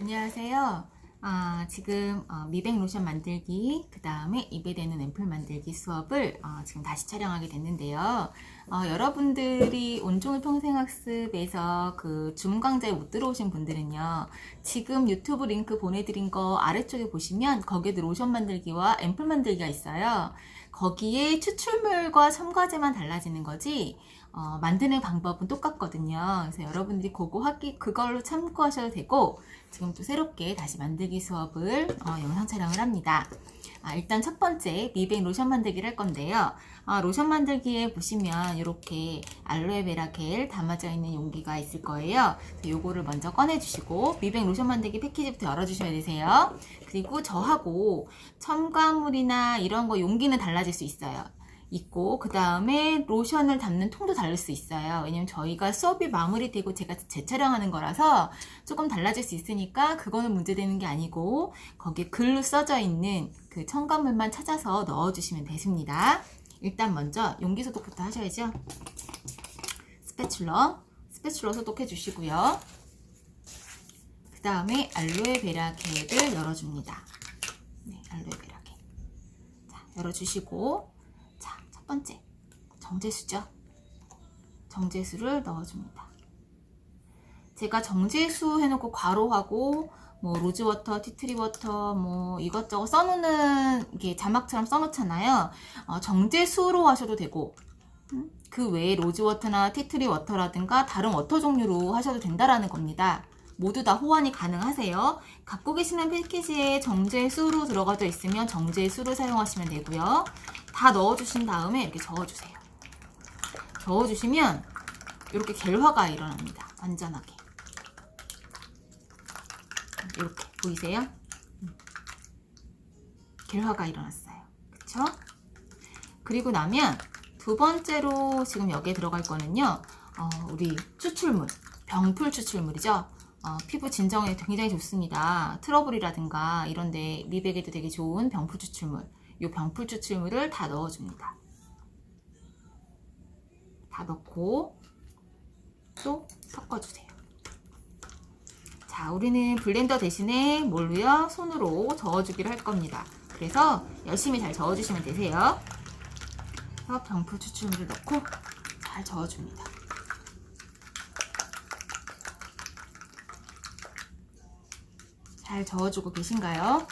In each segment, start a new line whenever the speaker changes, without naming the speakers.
안녕하세요. 아, 지금 어, 미백 로션 만들기, 그 다음에 입에 대는 앰플 만들기 수업을 어, 지금 다시 촬영하게 됐는데요. 어, 여러분들이 온종일 평생학습에서 그 줌 강좌에 못 들어오신 분들은요, 지금 유튜브 링크 보내드린 거 아래쪽에 보시면 거기에도 로션 만들기와 앰플 만들기가 있어요. 거기에 추출물과 첨가제만 달라지는 거지, 어, 만드는 방법은 똑같거든요. 그래서 여러분들이 그거 하기, 그걸로 참고하셔도 되고, 지금 또 새롭게 다시 만들기 수업을 어, 영상 촬영을 합니다. 아, 일단 첫 번째 미백 로션 만들기를 할 건데요. 아, 로션 만들기에 보시면 이렇게 알로에베라 겔 담아져 있는 용기가 있을 거예요. 요거를 먼저 꺼내주시고 미백 로션 만들기 패키지부터 열어주셔야 되세요. 그리고 저하고 첨가물이나 이런 거 용기는 달라질 수 있어요. 있고 그 다음에 로션을 담는 통도 다를 수 있어요. 왜냐면 저희가 수업이 마무리되고 제가 재촬영하는 거라서 조금 달라질 수 있으니까 그거는 문제되는 게 아니고 거기에 글로 써져 있는 그 첨가물만 찾아서 넣어주시면 되십니다. 일단 먼저 용기 소독부터 하셔야죠. 스패츌러, 스패츌러 소독해 주시고요. 그 다음에 알로에 베라 겔을 열어줍니다. 네, 알로에 베라 겔. 자, 열어주시고 번째 정제수죠. 정제수를 넣어줍니다. 제가 정제수 해놓고 괄호하고 뭐 로즈워터, 티트리워터 뭐 이것저것 써놓는 이게 자막처럼 써놓잖아요. 어, 정제수로 하셔도 되고 음, 그 외에 로즈워터나 티트리워터라든가 다른 워터 종류로 하셔도 된다라는 겁니다. 모두 다 호환이 가능하세요. 갖고 계시는 패키지에 정제수로 들어가져 있으면 정제수로 사용하시면 되고요. 다 넣어주신 다음에 이렇게 저어주세요. 저어주시면 이렇게 겔화가 일어납니다. 완전하게. 이렇게 보이세요? 음. 겔화가 일어났어요. 그쵸? 그리고 나면 두 번째로 지금 여기에 들어갈 거는요. 어, 우리 추출물, 병풀 추출물이죠. 어, 피부 진정에 굉장히 좋습니다. 트러블이라든가 이런데 미백에도 되게 좋은 병풀 추출물. 이 병풀 추출물을 다 넣어줍니다. 다 넣고 또 섞어주세요. 자, 우리는 블렌더 대신에 뭘로요? 손으로 저어주기를 할 겁니다. 그래서 열심히 잘 저어주시면 되세요. 병풀 추출물을 넣고 잘 저어줍니다. 잘 저어주고 계신가요?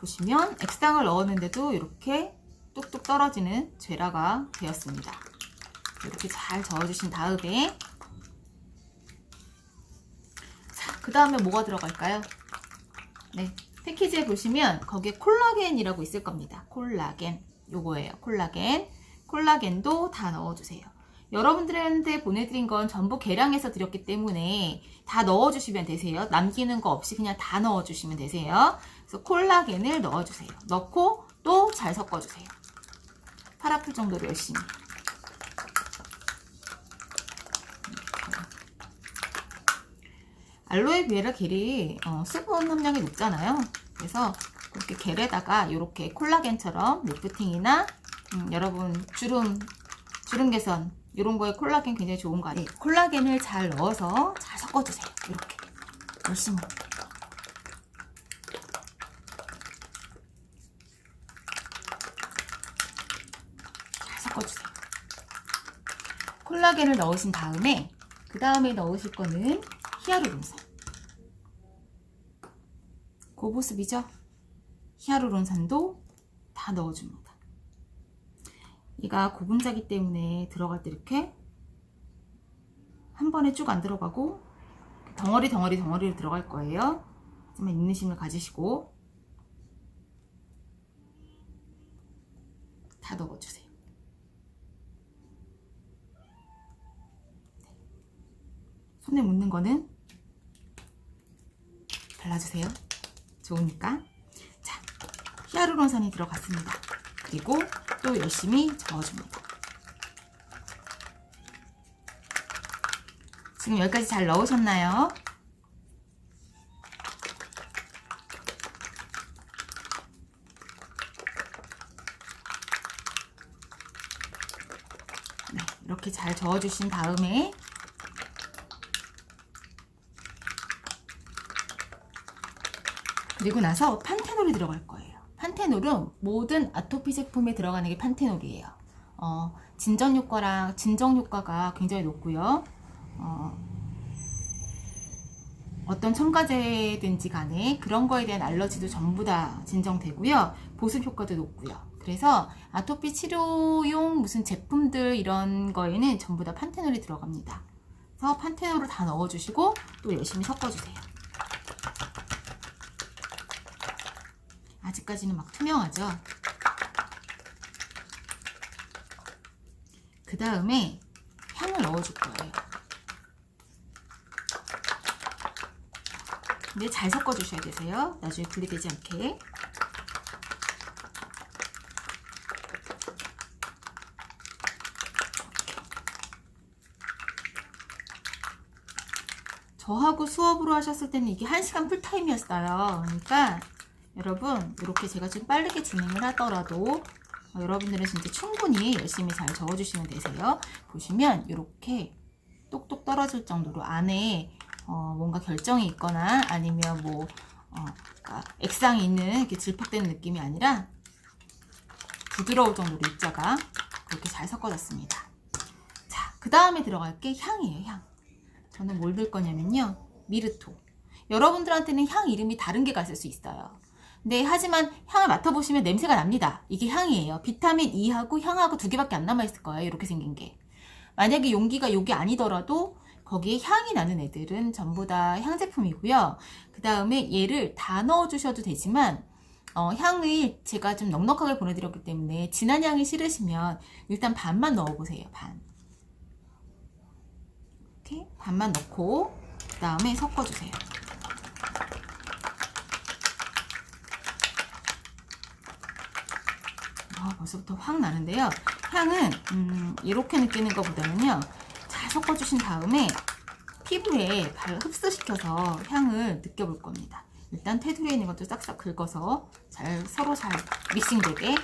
네. 보시면 액상을 넣었는데도 이렇게 뚝뚝 떨어지는 죄라가 되었습니다. 이렇게 잘 저어주신 다음에 자, 그 다음에 뭐가 들어갈까요? 네, 패키지에 보시면 거기에 콜라겐이라고 있을 겁니다. 콜라겐 요거예요. 콜라겐 콜라겐도 다 넣어주세요. 여러분들한테 보내드린 건 전부 계량해서 드렸기 때문에 다 넣어주시면 되세요. 남기는 거 없이 그냥 다 넣어주시면 되세요. 그래서 콜라겐을 넣어주세요. 넣고 또 잘 섞어주세요. 팔 아플 정도로 열심히. 알로에 비에라 겔이 어, 수분 함량이 높잖아요. 그래서 그렇게 겔에다가 이렇게 콜라겐처럼 리프팅이나 음, 여러분 주름 주름 개선 이런 거에 콜라겐 굉장히 좋은 거 아니에요? 콜라겐을 잘 넣어서 잘 섞어주세요. 이렇게 열심히. 잘 섞어주세요. 콜라겐을 넣으신 다음에 그 다음에 넣으실 거는 히아루론산. 고보습이죠? 히아루론산도 다 넣어줍니다. 얘가 고분자기 때문에 들어갈 때 이렇게 한 번에 쭉 안 들어가고 덩어리 덩어리 덩어리로 들어갈 거예요. 하지만 인내심을 가지시고 다 넣어주세요. 손에 묻는 거는 발라주세요. 좋으니까. 자, 히아루론산이 들어갔습니다. 그리고 또 열심히 저어줍니다. 지금 여기까지 잘 넣으셨나요? 네, 이렇게 잘 저어주신 다음에 그리고 나서 판테놀이 들어갈 거예요. 판테놀은 모든 아토피 제품에 들어가는 게 판테놀이에요. 어, 진전 효과랑 진정 효과가 굉장히 높고요. 어, 어떤 첨가제든지 간에 그런 거에 대한 알러지도 전부 다 진정되고요. 보습 효과도 높고요. 그래서 아토피 치료용 무슨 제품들 이런 거에는 전부 다 판테놀이 들어갑니다. 그래서 판테놀을 다 넣어주시고 또 열심히 섞어주세요. 아직까지는 막 투명하죠? 그 다음에 향을 넣어줄 거예요. 근데 잘 섞어 주셔야 되세요. 나중에 분리되지 않게. 저하고 수업으로 하셨을 때는 이게 1시간 풀타임이었어요. 그러니까 여러분 이렇게 제가 좀 빠르게 진행을 하더라도 어, 여러분들은 진짜 충분히 열심히 잘 적어주시면 되세요. 보시면 이렇게 똑똑 떨어질 정도로 안에 어, 뭔가 결정이 있거나 아니면 뭐 어, 그러니까 액상이 있는 이렇게 질퍽되는 느낌이 아니라 부드러울 정도로 입자가 그렇게 잘 섞어졌습니다. 자, 그 다음에 들어갈 게 향이에요, 향. 저는 뭘 넣을 거냐면요. 미르토. 여러분들한테는 향 이름이 다른 게 갔을 수 있어요. 네, 하지만 향을 맡아보시면 냄새가 납니다. 이게 향이에요. 비타민 E하고 향하고 두 개밖에 안 남아있을 거예요. 이렇게 생긴 게. 만약에 용기가 요게 아니더라도 거기에 향이 나는 애들은 전부 다 향제품이고요. 그 다음에 얘를 다 넣어주셔도 되지만 어, 향을 제가 좀 넉넉하게 보내드렸기 때문에 진한 향이 싫으시면 일단 반만 넣어보세요. 반. 이렇게 반만 넣고 그 다음에 섞어주세요. 아, 벌써부터 확 나는데요. 향은 음, 이렇게 느끼는 것보다는요. 잘 섞어주신 다음에 피부에 발 흡수시켜서 향을 느껴볼 겁니다. 일단 테두리에 있는 것도 싹싹 긁어서 잘 서로 잘 믹싱되게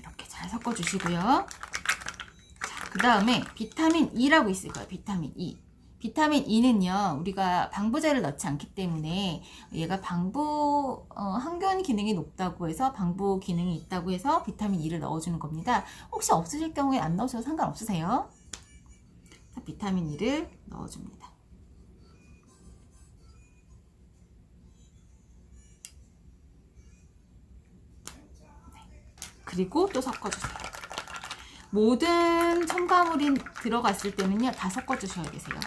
이렇게 잘 섞어주시고요. 자, 그 다음에 비타민 E라고 있을 거예요. 비타민 E. 비타민 E는요, 우리가 방부제를 넣지 않기 때문에 얘가 방부, 어, 항균 기능이 높다고 해서 방부 기능이 있다고 해서 비타민 E를 넣어주는 겁니다. 혹시 없으실 경우에 안 넣으셔도 상관없으세요. 자, 비타민 E를 넣어줍니다. 그리고 또 섞어주세요. 모든 첨가물이 들어갔을 때는요, 다 섞어주셔야 되세요.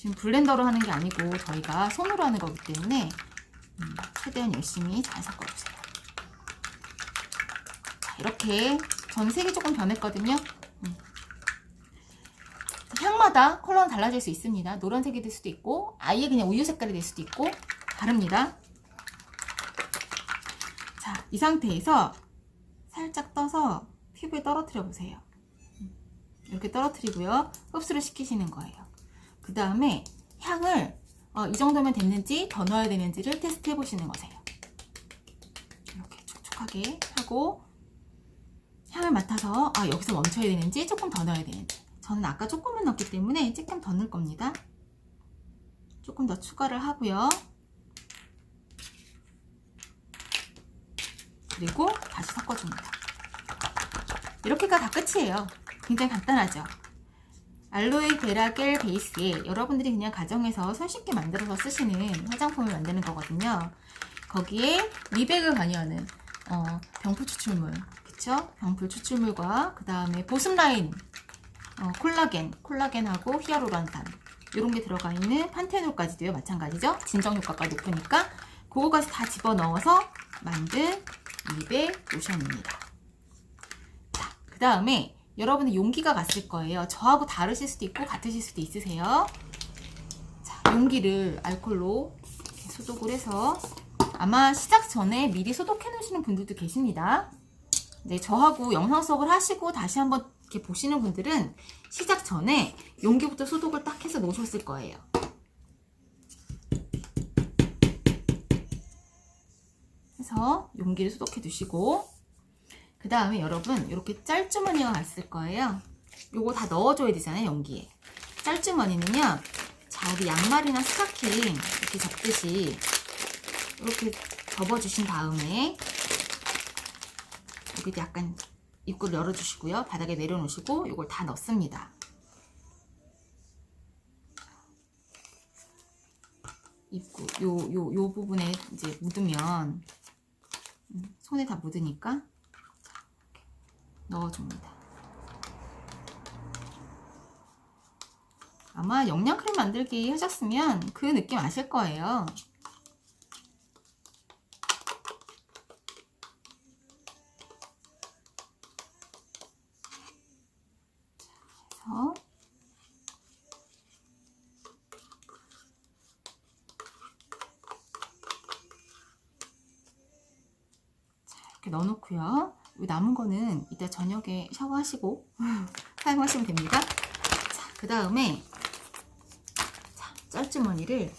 지금 블렌더로 하는 게 아니고 저희가 손으로 하는 거기 때문에 음, 최대한 열심히 잘 섞어주세요. 자, 이렇게 저는 색이 조금 변했거든요. 음. 향마다 컬러는 달라질 수 있습니다. 노란색이 될 수도 있고 아예 그냥 우유 색깔이 될 수도 있고 다릅니다. 자, 이 상태에서 살짝 떠서 피부에 떨어뜨려 보세요. 음, 이렇게 떨어뜨리고요. 흡수를 시키시는 거예요. 그 다음에 향을 어, 이 정도면 됐는지 더 넣어야 되는지를 테스트 해보시는 거세요. 이렇게 촉촉하게 하고 향을 맡아서 아, 여기서 멈춰야 되는지 조금 더 넣어야 되는지 저는 아까 조금만 넣었기 때문에 조금 더 넣을 겁니다. 조금 더 추가를 하고요. 그리고 다시 섞어줍니다. 이렇게가 다 끝이에요. 굉장히 간단하죠. 알로에 베라 겔 베이스에 여러분들이 그냥 가정에서 손쉽게 만들어서 쓰시는 화장품을 만드는 거거든요. 거기에 미백을 관여하는 어, 병풀 추출물, 그쵸? 병풀 추출물과 그 다음에 보습 라인, 어, 콜라겐, 콜라겐하고 히아루론산 이런 게 들어가 있는 판테놀까지도요. 마찬가지죠. 진정 효과가 높으니까 그거까지 다 집어 넣어서 만든 미백 로션입니다. 자, 그 다음에 여러분은 용기가 갔을 거예요. 저하고 다르실 수도 있고 같으실 수도 있으세요. 자, 용기를 알콜로 소독을 해서 아마 시작 전에 미리 소독해 놓으시는 분들도 계십니다. 네, 저하고 영상 수업을 하시고 다시 한번 이렇게 보시는 분들은 시작 전에 용기부터 소독을 딱 해서 놓으셨을 거예요. 해서 용기를 소독해 두시고 그 다음에 여러분 이렇게 짤주머니가 갔을 거예요. 요거 다 넣어줘야 되잖아요, 용기에. 짤주머니는요, 자, 우리 양말이나 스타킹 이렇게 접듯이 이렇게 접어주신 다음에 여기도 약간 입구를 열어주시고요. 바닥에 내려놓으시고 이걸 다 넣습니다. 입구 요 요 요 부분에 이제 묻으면 음, 손에 다 묻으니까 넣어줍니다. 아마 영양 크림 만들기 하셨으면 그 느낌 아실 거예요. 이렇게 넣어놓고요. 이 남은 거는 이따 저녁에 샤워하시고 사용하시면 됩니다. 자, 그 다음에 자, 짤주머니를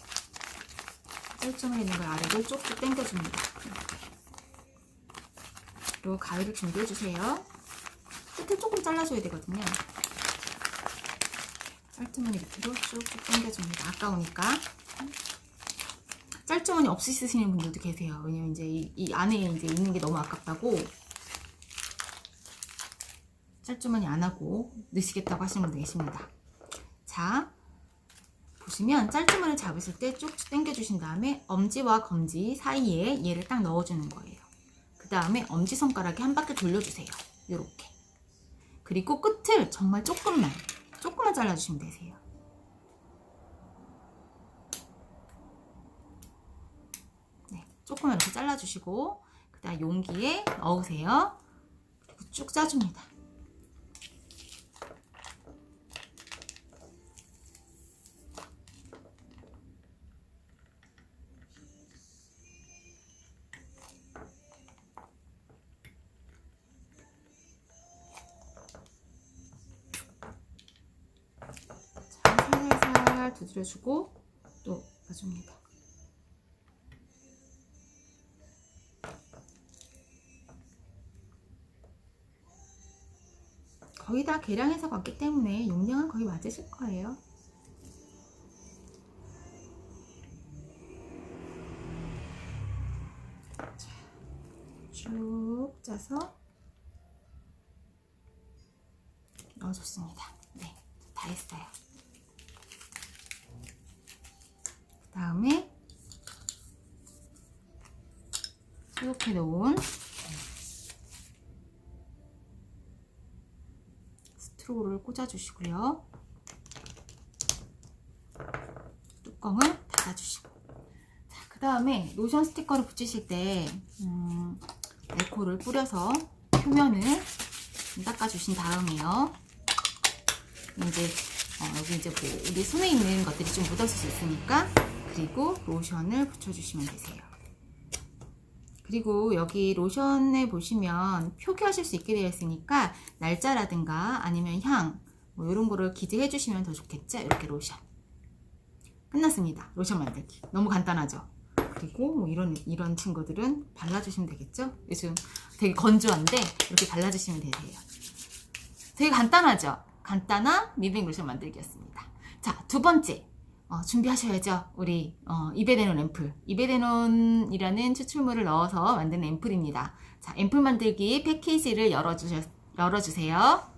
짤주머니 있는 걸 아래로 쪽쪽 당겨줍니다. 그리고 가위를 준비해주세요. 끝에 조금 잘라줘야 되거든요. 짤주머니 밑으로 쭉쭉 당겨줍니다. 아까우니까. 짤주머니 없이 쓰시는 분들도 계세요. 왜냐면 이제 이, 이 안에 이제 있는 게 너무 아깝다고 짤주머니 안 하고 넣으시겠다고 하시는 분도 계십니다. 자, 보시면 짤주머니를 잡으실 때 쭉쭉 당겨주신 다음에 엄지와 검지 사이에 얘를 딱 넣어주는 거예요. 그 다음에 엄지손가락에 한 바퀴 돌려주세요. 이렇게. 그리고 끝을 정말 조금만, 조금만 잘라주시면 되세요. 네, 조금만 이렇게 잘라주시고 그 다음 용기에 넣으세요. 그리고 쭉 짜줍니다. 두드려주고 또 놔줍니다. 거의 다 계량해서 갔기 때문에 용량은 거의 맞으실 거예요. 자, 쭉 짜서 넣어줬습니다. 네, 다 했어요. 그 다음에 이렇게 놓은 스트로를 꽂아주시고요. 뚜껑을 닫아주시고. 자, 그 다음에 로션 스티커를 붙이실 때, 음, 알코올을 뿌려서 표면을 좀 닦아주신 다음에요. 이제, 어, 여기 이제 뭐, 우리 손에 있는 것들이 좀 묻었을 수 있으니까, 그리고 로션을 붙여주시면 되세요. 그리고 여기 로션에 보시면 표기하실 수 있게 되어 있으니까 날짜라든가 아니면 향, 뭐 이런 거를 기재해 주시면 더 좋겠죠? 이렇게 로션. 끝났습니다. 로션 만들기. 너무 간단하죠? 그리고 뭐 이런, 이런 친구들은 발라주시면 되겠죠? 요즘 되게 건조한데 이렇게 발라주시면 되세요. 되게 간단하죠? 간단한 미백 로션 만들기였습니다. 자, 두 번째. 어, 준비하셔야죠. 우리 어, 이베데논 앰플. 이베데논이라는 추출물을 넣어서 만든 앰플입니다. 자, 앰플 만들기 패키지를 열어주셔, 열어주세요.